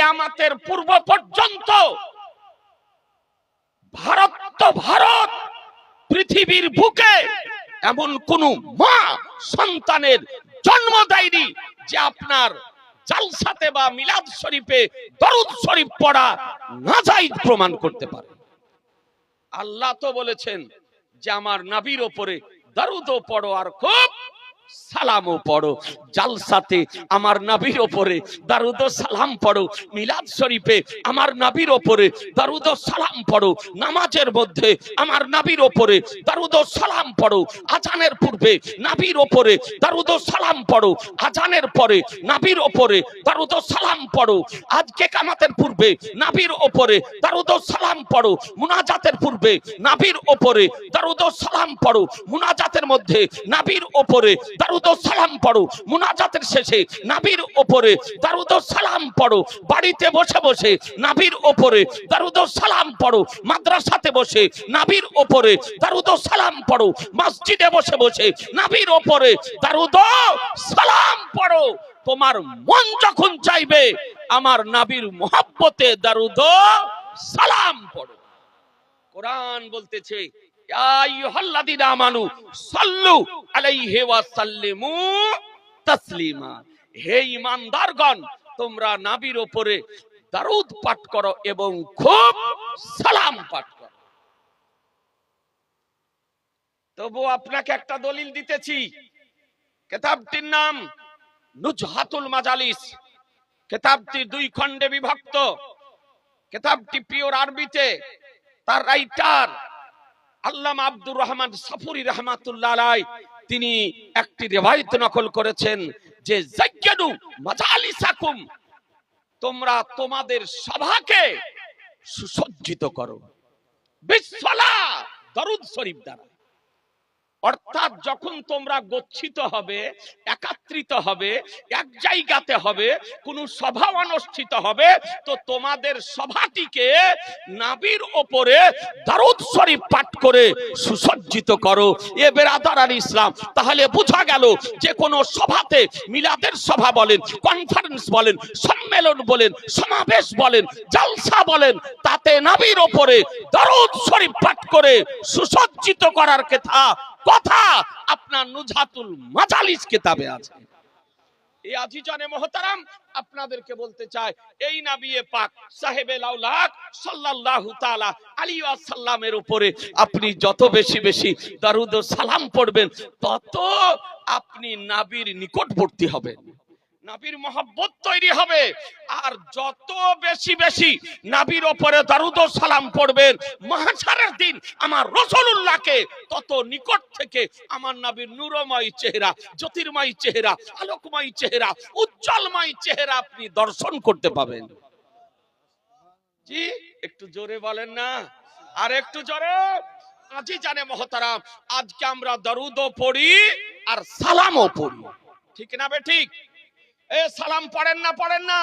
কেয়ামাতের পূর্ব পর্যন্ত ভারত তো ভারত, পৃথিবীর বুকে এমন কোন মা সন্তানের জন্ম দেয়নি যে আপনার জালসাতে বা মিলাদ শরীফে দরুদ শরীফ পড়া নাজাইজ প্রমাণ করতে পারে। আল্লাহ তো বলেছেন যে আমার নাবির ওপরে দরুদও পড়ো আর খুব সালামও পড়ো। জালসাতে আমার নাবির ওপরে দারুদ সালাম পড়ো, মিলাদ শরীফে আমার নাবির ওপরে দারুদ সালাম পড়ো, নামাজের মধ্যে আমার নাবির ওপরে দারুদ সালাম পড়ো, আজানের পূর্বে নাবির ওপরে দারুদ সালাম পড়ো, আজানের পরে নাবির ওপরে দারুদ সালাম পড়ো, আজকে কামাতের পূর্বে নাবির ওপরে দারুদ সালাম পড়ো, মুনাজাতের পূর্বে নাবির ওপরে দারুদ সালাম পড়ো, মুনাজাতের মধ্যে নাবির ওপরে দারুদ সালাম পড়ো মুনাজাতের শেষে নাবির ওপরে দারুদ সালাম পড়ো। বাড়িতে বসে বসে নাবির ওপরে দারুদ সালাম পড়ো। মাদ্রাসাতে বসে নাবির ওপরে দারুদ সালাম পড়ো। মসজিদে বসে বসে নাবির ওপরে দারুদ সালাম পড়ো। তোমার মন যখন চাইবে, আমার নাবির মোহাব্বতে দারুদ সালাম পড়ো। কোরআন বলতেছে, ইয়া আইয়ুহাল্লাযীনা আমানু সাল্লু আলাইহি ওয়া সাল্লিমু তাসলিমা হে ঈমানদারগণ তোমরা নবীর উপরে দরুদ পাঠ করো এবং খুব সালাম পাঠ করো। তবু আপনাকে একটা দলিল দিতেছি। কিতাবটির নাম নুজহাতুল মাজালিস। কিতাবটি দুই খণ্ডে বিভক্ত। কেতাবটি পিওর আরবিতে, তার রাইটার আল্লামা আব্দুর রহমান সাফুরি রহমাতুল্লাহ আলাই তিনি একটি রেওয়ায়ত নকল করেছেন যে তোমরা তোমাদের সভাকে সুসজ্জিত করো। বিশ্বলা দরুদ শরীফ দ্বারা। অর্থাৎ যখন তোমরা গচ্ছিত হবে, একাত্রিত হবে, এক জায়গাতে হবে, কোন সভা অনুষ্ঠিত হবে, তো তোমাদের সভাটিকে নাবির ওপরে দারুদ শরীফ পাঠ করে সুসজ্জিত করো। এ বেরাদার আল ইসলাম, তাহলে বোঝা গেল যে কোনো সভাতে মিলাদের সভা বলেন কনফারেন্স বলেন, সম্মেলন বলেন, সমাবেশ বলেন, জলসা বলেন, তাতে নাবির ওপরে দারুদ শরীফ পাঠ করে সুসজ্জিত করার কথা কথা আপনার নুজাতুল মাজালিস কিতাবে আছে। এই আজিজানে মহতারাম, আপনাদেরকে বলতে চাই, এই নাবিয়ে পাক সাহেবে লাউলাক সাল্লাল্লাহু তাআলা আলাইহি ওয়াসাল্লামের উপরে আপনি যত বেশি বেশি দারুদ ও সালাম পড়বেন, তত আপনি নাবির নিকটবর্তী হবেন। নাবির মহব্বত তৈরি হবে। আর যত বেশি বেশি নাবির ওপরে দারুদ সালাম পড়বেন মাহশারের দিন আমার রসুলুল্লাহকে, তত নিকট থেকে আমার নাবির নূরময় চেহারা, জ্যোতির্ময় চেহারা, আলোকময় চেহারা, উজ্জ্বলময় চেহারা আপনি দর্শন করতে পাবেন। জি, একটু জোরে বলেন না। আর একটু জোরে। আজই জানে মহতারাম, আজকে আমরা দরুদও পড়ি আর সালামও পড়ি। ঠিক না বে ঠিক? এ সালাম পড়েন না পড়েন না।